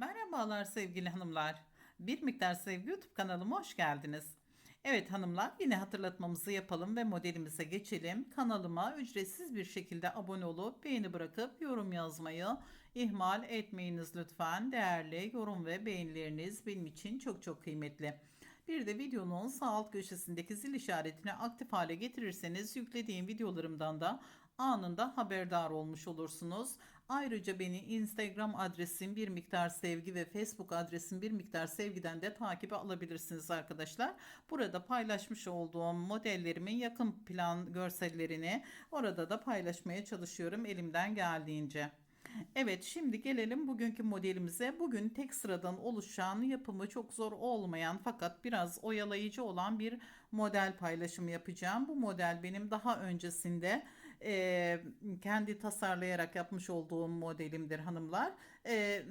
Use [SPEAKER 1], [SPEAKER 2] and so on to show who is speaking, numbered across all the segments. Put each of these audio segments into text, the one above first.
[SPEAKER 1] Merhabalar sevgili hanımlar. Bir miktar sevgi YouTube kanalıma hoş geldiniz. Evet hanımlar yine hatırlatmamızı yapalım ve modelimize geçelim. Kanalıma ücretsiz bir şekilde abone olup beğeni bırakıp yorum yazmayı ihmal etmeyiniz lütfen. Değerli yorum ve beğenileriniz benim için çok çok kıymetli. Bir de videonun sağ alt köşesindeki zil işaretini aktif hale getirirseniz yüklediğim videolarımdan da anında haberdar olmuş olursunuz. Ayrıca beni Instagram adresim bir miktar sevgi ve Facebook adresim bir miktar sevgiden de takibe alabilirsiniz arkadaşlar. Burada paylaşmış olduğum modellerimin yakın plan görsellerini orada da paylaşmaya çalışıyorum elimden geldiğince. Evet şimdi gelelim bugünkü modelimize. Bugün tek sıradan oluşan yapımı çok zor olmayan fakat biraz oyalayıcı olan bir model paylaşımı yapacağım. Bu model benim daha öncesinde e, kendi tasarlayarak yapmış olduğum modelimdir hanımlar. E,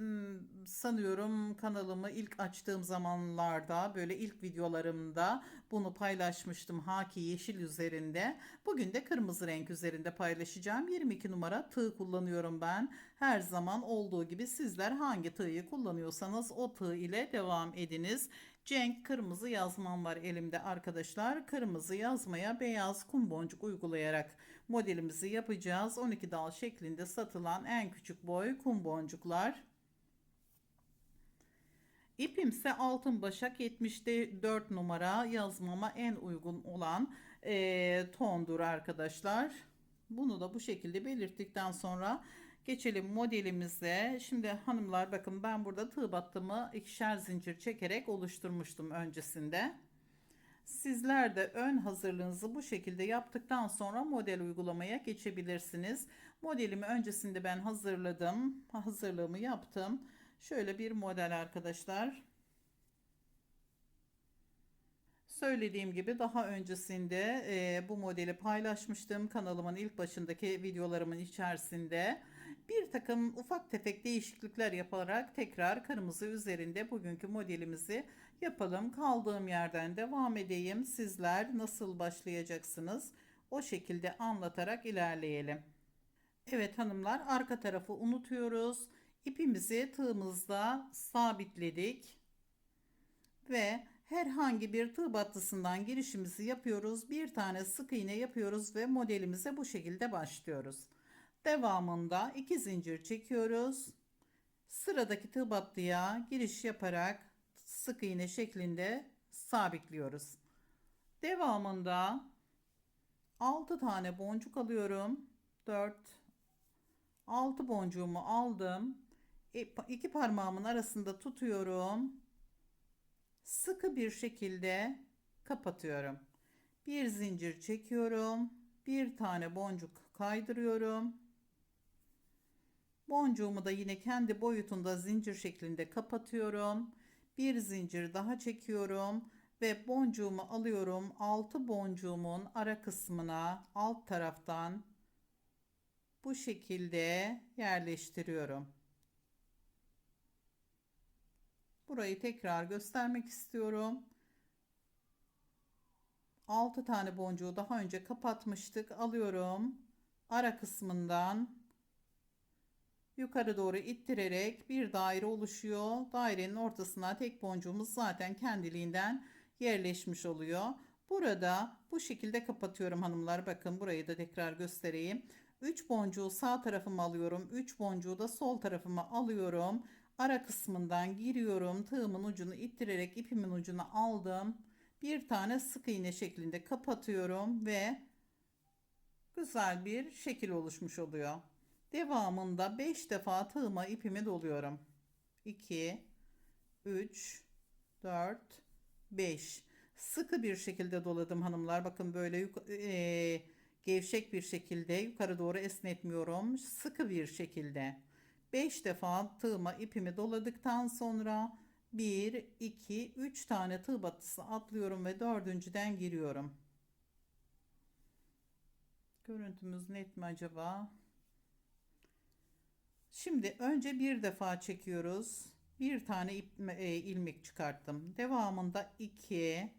[SPEAKER 1] sanıyorum kanalımı ilk açtığım zamanlarda böyle ilk videolarımda bunu paylaşmıştım haki yeşil üzerinde. Bugün de kırmızı renk üzerinde paylaşacağım. 22 numara tığ kullanıyorum ben. Her zaman olduğu gibi sizler hangi tığı kullanıyorsanız o tığ ile devam ediniz. Cenk kırmızı yazmam var elimde arkadaşlar. Kırmızı yazmaya beyaz kum boncuk uygulayarak modelimizi yapacağız. 12 dal şeklinde satılan en küçük boy kum boncuklar. İpimse altın başak 74 numara yazmama en uygun olan e, tondur arkadaşlar. Bunu da bu şekilde belirttikten sonra geçelim modelimize. Şimdi hanımlar bakın ben burada tığ battımı ikişer zincir çekerek oluşturmuştum öncesinde. Sizler de ön hazırlığınızı bu şekilde yaptıktan sonra model uygulamaya geçebilirsiniz. Modelimi öncesinde ben hazırladım. Hazırlığımı yaptım. Şöyle bir model arkadaşlar. Söylediğim gibi daha öncesinde e, bu modeli paylaşmıştım. Kanalımın ilk başındaki videolarımın içerisinde bir takım ufak tefek değişiklikler yaparak tekrar kırmızı üzerinde bugünkü modelimizi yapalım. Kaldığım yerden devam edeyim. Sizler nasıl başlayacaksınız? O şekilde anlatarak ilerleyelim. Evet hanımlar arka tarafı unutuyoruz. İpimizi tığımızda sabitledik. Ve herhangi bir tığ battısından girişimizi yapıyoruz. Bir tane sık iğne yapıyoruz ve modelimize bu şekilde başlıyoruz. Devamında iki zincir çekiyoruz. Sıradaki tığ battıya giriş yaparak sık iğne şeklinde sabitliyoruz. Devamında 6 tane boncuk alıyorum. 4 6 boncuğumu aldım. E, iki parmağımın arasında tutuyorum. Sıkı bir şekilde kapatıyorum. Bir zincir çekiyorum. Bir tane boncuk kaydırıyorum. Boncuğumu da yine kendi boyutunda zincir şeklinde kapatıyorum. Bir zincir daha çekiyorum ve boncuğumu alıyorum. Altı boncuğumun ara kısmına alt taraftan bu şekilde yerleştiriyorum. Burayı tekrar göstermek istiyorum. 6 tane boncuğu daha önce kapatmıştık. Alıyorum. Ara kısmından yukarı doğru ittirerek bir daire oluşuyor. Dairenin ortasına tek boncuğumuz zaten kendiliğinden yerleşmiş oluyor. Burada bu şekilde kapatıyorum hanımlar. Bakın burayı da tekrar göstereyim. 3 boncuğu sağ tarafıma alıyorum. 3 boncuğu da sol tarafıma alıyorum. Ara kısmından giriyorum. Tığımın ucunu ittirerek ipimin ucunu aldım. Bir tane sık iğne şeklinde kapatıyorum ve güzel bir şekil oluşmuş oluyor. Devamında 5 defa tığıma ipimi doluyorum. 2 3 4 5 sıkı bir şekilde doladım hanımlar. Bakın böyle e, gevşek bir şekilde yukarı doğru esnetmiyorum. Sıkı bir şekilde. 5 defa tığıma ipimi doladıktan sonra 1, 2, 3 tane tığ batısı atlıyorum ve dördüncüden giriyorum. Görüntümüz net mi acaba? Şimdi önce bir defa çekiyoruz. Bir tane ip, e, ilmek çıkarttım. Devamında 2,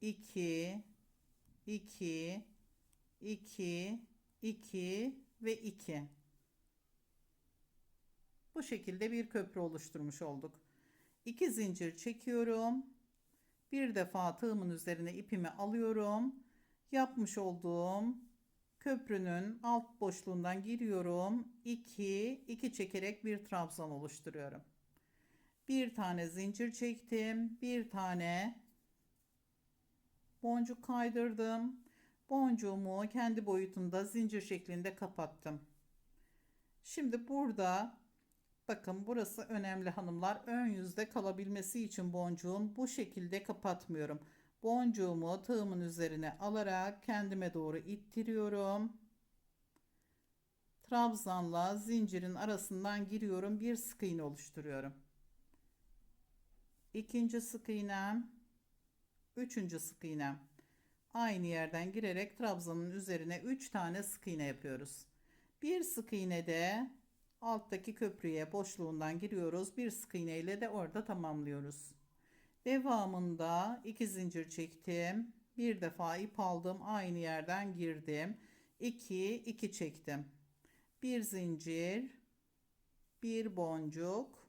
[SPEAKER 1] 2, 2, 2, 2 ve 2. Bu şekilde bir köprü oluşturmuş olduk. 2 zincir çekiyorum. Bir defa tığımın üzerine ipimi alıyorum. Yapmış olduğum köprünün alt boşluğundan giriyorum. 2 2 çekerek bir trabzan oluşturuyorum. Bir tane zincir çektim. Bir tane boncuk kaydırdım. Boncuğumu kendi boyutunda zincir şeklinde kapattım. Şimdi burada bakın burası önemli hanımlar. Ön yüzde kalabilmesi için boncuğun bu şekilde kapatmıyorum. Boncuğumu tığımın üzerine alarak kendime doğru ittiriyorum. Trabzanla zincirin arasından giriyorum. Bir sık iğne oluşturuyorum. İkinci sık iğnem, üçüncü sık iğnem. Aynı yerden girerek trabzanın üzerine 3 tane sık iğne yapıyoruz. Bir sık iğne de alttaki köprüye boşluğundan giriyoruz. Bir sık iğne ile de orada tamamlıyoruz. Devamında iki zincir çektim. Bir defa ip aldım. Aynı yerden girdim. 2 2 çektim. Bir zincir, bir boncuk.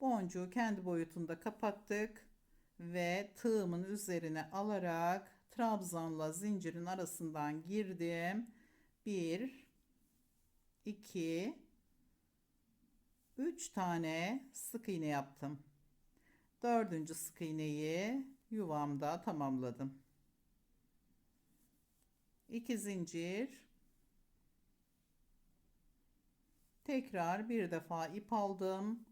[SPEAKER 1] Boncuğu kendi boyutunda kapattık ve tığımın üzerine alarak trabzanla zincirin arasından girdim. 1 2 3 tane sık iğne yaptım. Dördüncü sık iğneyi yuvamda tamamladım. 2 zincir tekrar bir defa ip aldım.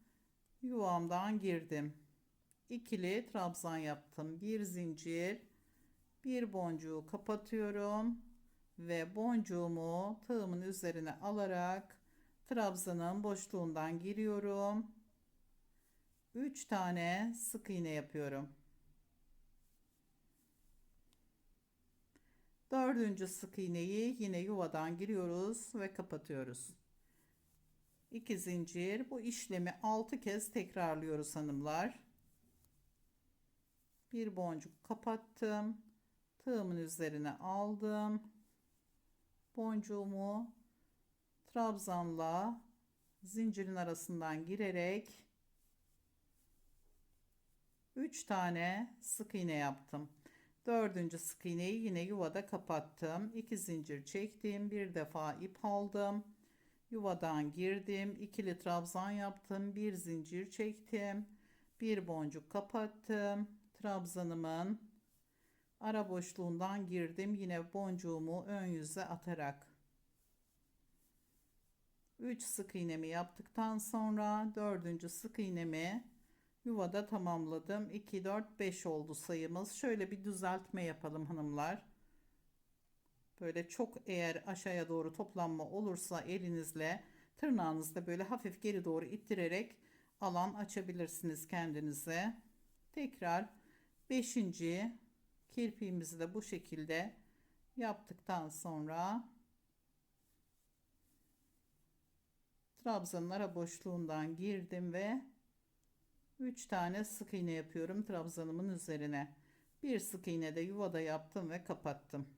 [SPEAKER 1] Yuvamdan girdim. İkili trabzan yaptım. Bir zincir bir boncuğu kapatıyorum ve boncuğumu tığımın üzerine alarak trabzanın boşluğundan giriyorum. 3 tane sık iğne yapıyorum. Dördüncü sık iğneyi yine yuvadan giriyoruz ve kapatıyoruz. 2 zincir bu işlemi 6 kez tekrarlıyoruz hanımlar. Bir boncuk kapattım tığımın üzerine aldım. Boncuğumu trabzanla zincirin arasından girerek 3 tane sık iğne yaptım. Dördüncü sık iğneyi yine yuvada kapattım. 2 zincir çektim. Bir defa ip aldım. Yuvadan girdim. ikili trabzan yaptım. Bir zincir çektim. Bir boncuk kapattım. Trabzanımın ara boşluğundan girdim yine boncuğumu ön yüze atarak 3 sık iğnemi yaptıktan sonra 4. sık iğnemi yuvada tamamladım. 2 4 5 oldu sayımız. Şöyle bir düzeltme yapalım hanımlar. Böyle çok eğer aşağıya doğru toplanma olursa elinizle tırnağınızda böyle hafif geri doğru ittirerek alan açabilirsiniz kendinize. Tekrar 5 kirpiğimizi de bu şekilde yaptıktan sonra trabzanın ara boşluğundan girdim ve 3 tane sık iğne yapıyorum trabzanımın üzerine. Bir sık iğne de yuvada yaptım ve kapattım.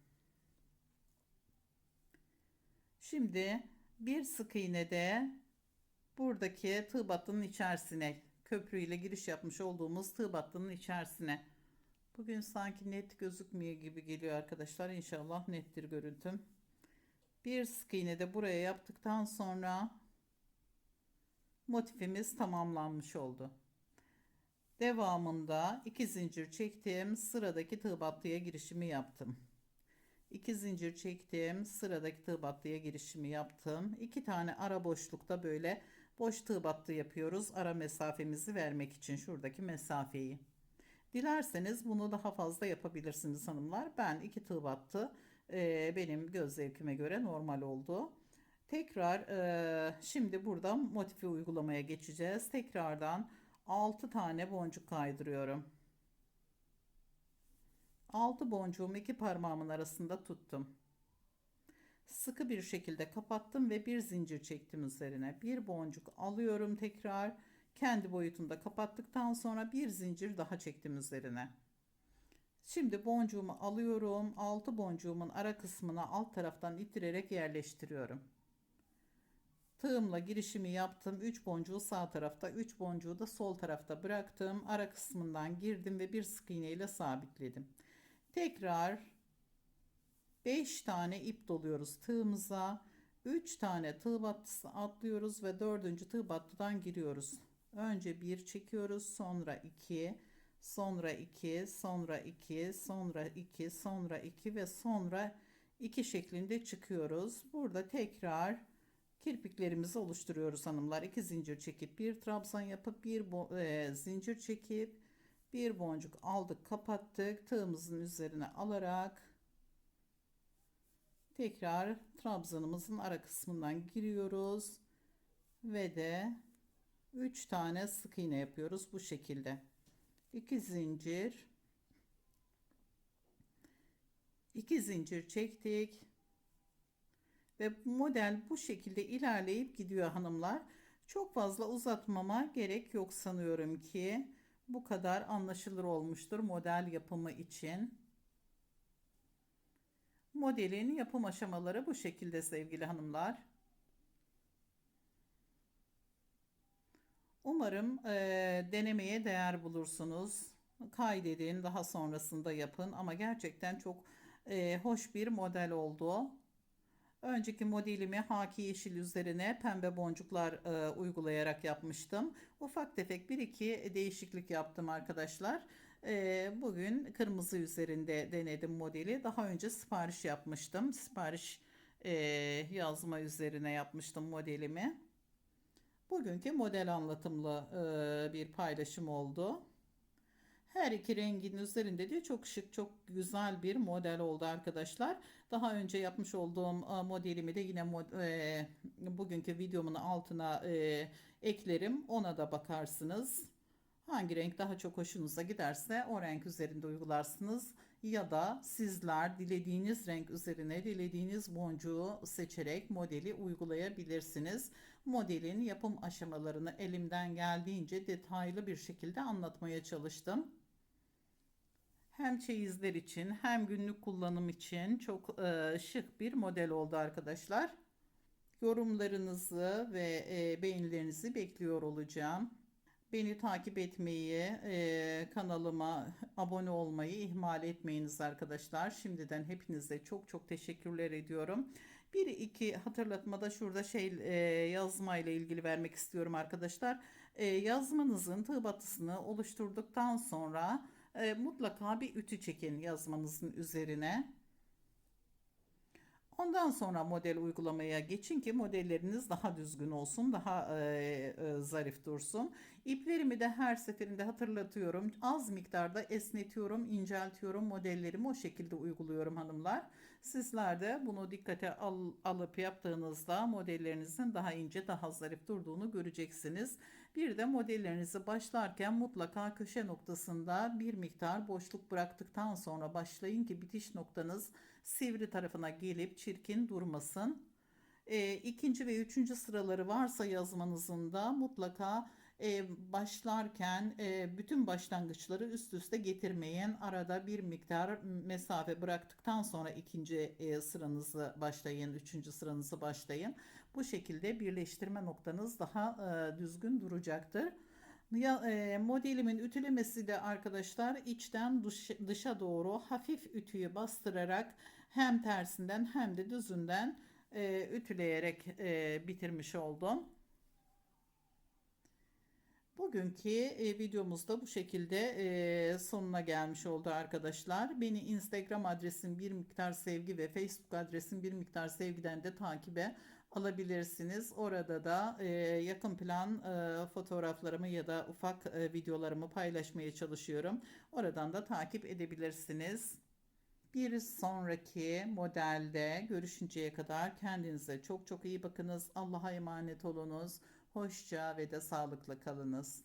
[SPEAKER 1] Şimdi bir sık iğne de buradaki tığ battının içerisine köprü ile giriş yapmış olduğumuz tığ battının içerisine Bugün sanki net gözükmüyor gibi geliyor arkadaşlar. İnşallah nettir görüntüm. Bir sık iğne de buraya yaptıktan sonra motifimiz tamamlanmış oldu. Devamında iki zincir çektim. Sıradaki tığ battıya girişimi yaptım. İki zincir çektim. Sıradaki tığ battıya girişimi yaptım. İki tane ara boşlukta böyle boş tığ battı yapıyoruz. Ara mesafemizi vermek için şuradaki mesafeyi. Dilerseniz bunu daha fazla yapabilirsiniz hanımlar. Ben iki tığ battı. Ee, benim göz zevkime göre normal oldu. Tekrar e, şimdi burada motifi uygulamaya geçeceğiz. Tekrardan 6 tane boncuk kaydırıyorum. 6 boncuğumu iki parmağımın arasında tuttum. Sıkı bir şekilde kapattım ve bir zincir çektim üzerine. Bir boncuk alıyorum tekrar kendi boyutunda kapattıktan sonra bir zincir daha çektim üzerine. Şimdi boncuğumu alıyorum. Altı boncuğumun ara kısmına alt taraftan itirerek yerleştiriyorum. Tığımla girişimi yaptım. 3 boncuğu sağ tarafta, 3 boncuğu da sol tarafta bıraktım. Ara kısmından girdim ve bir sık iğne ile sabitledim. Tekrar 5 tane ip doluyoruz tığımıza. 3 tane tığ battısı atlıyoruz ve 4. tığ battıdan giriyoruz. Önce 1 çekiyoruz, sonra 2, sonra 2, sonra 2, sonra 2, sonra 2 ve sonra 2 şeklinde çıkıyoruz. Burada tekrar kirpiklerimizi oluşturuyoruz hanımlar. 2 zincir çekip bir trabzan yapıp bir e, zincir çekip bir boncuk aldık, kapattık. Tığımızın üzerine alarak tekrar trabzanımızın ara kısmından giriyoruz ve de 3 tane sık iğne yapıyoruz bu şekilde. 2 zincir 2 zincir çektik. Ve model bu şekilde ilerleyip gidiyor hanımlar. Çok fazla uzatmama gerek yok sanıyorum ki bu kadar anlaşılır olmuştur model yapımı için. Modelin yapım aşamaları bu şekilde sevgili hanımlar. Umarım e, denemeye değer bulursunuz. Kaydedin, daha sonrasında yapın ama gerçekten çok e, hoş bir model oldu. Önceki modelimi haki yeşil üzerine pembe boncuklar e, uygulayarak yapmıştım. Ufak tefek bir iki değişiklik yaptım arkadaşlar. E, bugün kırmızı üzerinde denedim modeli. Daha önce sipariş yapmıştım. Sipariş e, yazma üzerine yapmıştım modelimi. Bugünkü model anlatımlı e, bir paylaşım oldu. Her iki rengin üzerinde de çok şık, çok güzel bir model oldu arkadaşlar. Daha önce yapmış olduğum e, modelimi de yine mod, e, bugünkü videomun altına e, eklerim. Ona da bakarsınız. Hangi renk daha çok hoşunuza giderse o renk üzerinde uygularsınız. Ya da sizler dilediğiniz renk üzerine dilediğiniz boncuğu seçerek modeli uygulayabilirsiniz. Modelin yapım aşamalarını elimden geldiğince detaylı bir şekilde anlatmaya çalıştım hem çeyizler için hem günlük kullanım için çok e, şık bir model oldu arkadaşlar. Yorumlarınızı ve e, beğenilerinizi bekliyor olacağım. Beni takip etmeyi, e, kanalıma abone olmayı ihmal etmeyiniz arkadaşlar. Şimdiden hepinize çok çok teşekkürler ediyorum. Bir iki hatırlatmada şurada şey e, yazma ile ilgili vermek istiyorum arkadaşlar. E, yazmanızın tığ batısını oluşturduktan sonra e, mutlaka bir ütü çekin yazmanızın üzerine. Ondan sonra model uygulamaya geçin ki modelleriniz daha düzgün olsun, daha e, e, zarif dursun. İplerimi de her seferinde hatırlatıyorum. Az miktarda esnetiyorum, inceltiyorum. Modellerimi o şekilde uyguluyorum hanımlar. Sizler de bunu dikkate al, alıp yaptığınızda modellerinizin daha ince, daha zarif durduğunu göreceksiniz. Bir de modellerinizi başlarken mutlaka köşe noktasında bir miktar boşluk bıraktıktan sonra başlayın ki bitiş noktanız sivri tarafına gelip çirkin durmasın. E, ikinci ve üçüncü sıraları varsa yazmanızın da mutlaka e, başlarken e, bütün başlangıçları üst üste getirmeyin. Arada bir miktar mesafe bıraktıktan sonra ikinci e, sıranızı başlayın, üçüncü sıranızı başlayın. Bu şekilde birleştirme noktanız daha e, düzgün duracaktır. Ya, e, modelimin ütülemesi de arkadaşlar içten dış, dışa doğru hafif ütüyü bastırarak hem tersinden hem de düzünden e, ütüleyerek e, bitirmiş oldum. Bugünkü e, videomuzda bu şekilde e, sonuna gelmiş oldu arkadaşlar. Beni Instagram adresim bir miktar sevgi ve Facebook adresim bir miktar sevgiden de takibe alabilirsiniz. Orada da e, yakın plan fotoğraflarımı ya da ufak videolarımı paylaşmaya çalışıyorum. Oradan da takip edebilirsiniz. Bir sonraki modelde görüşünceye kadar kendinize çok çok iyi bakınız. Allah'a emanet olunuz. Hoşça ve de sağlıklı kalınız.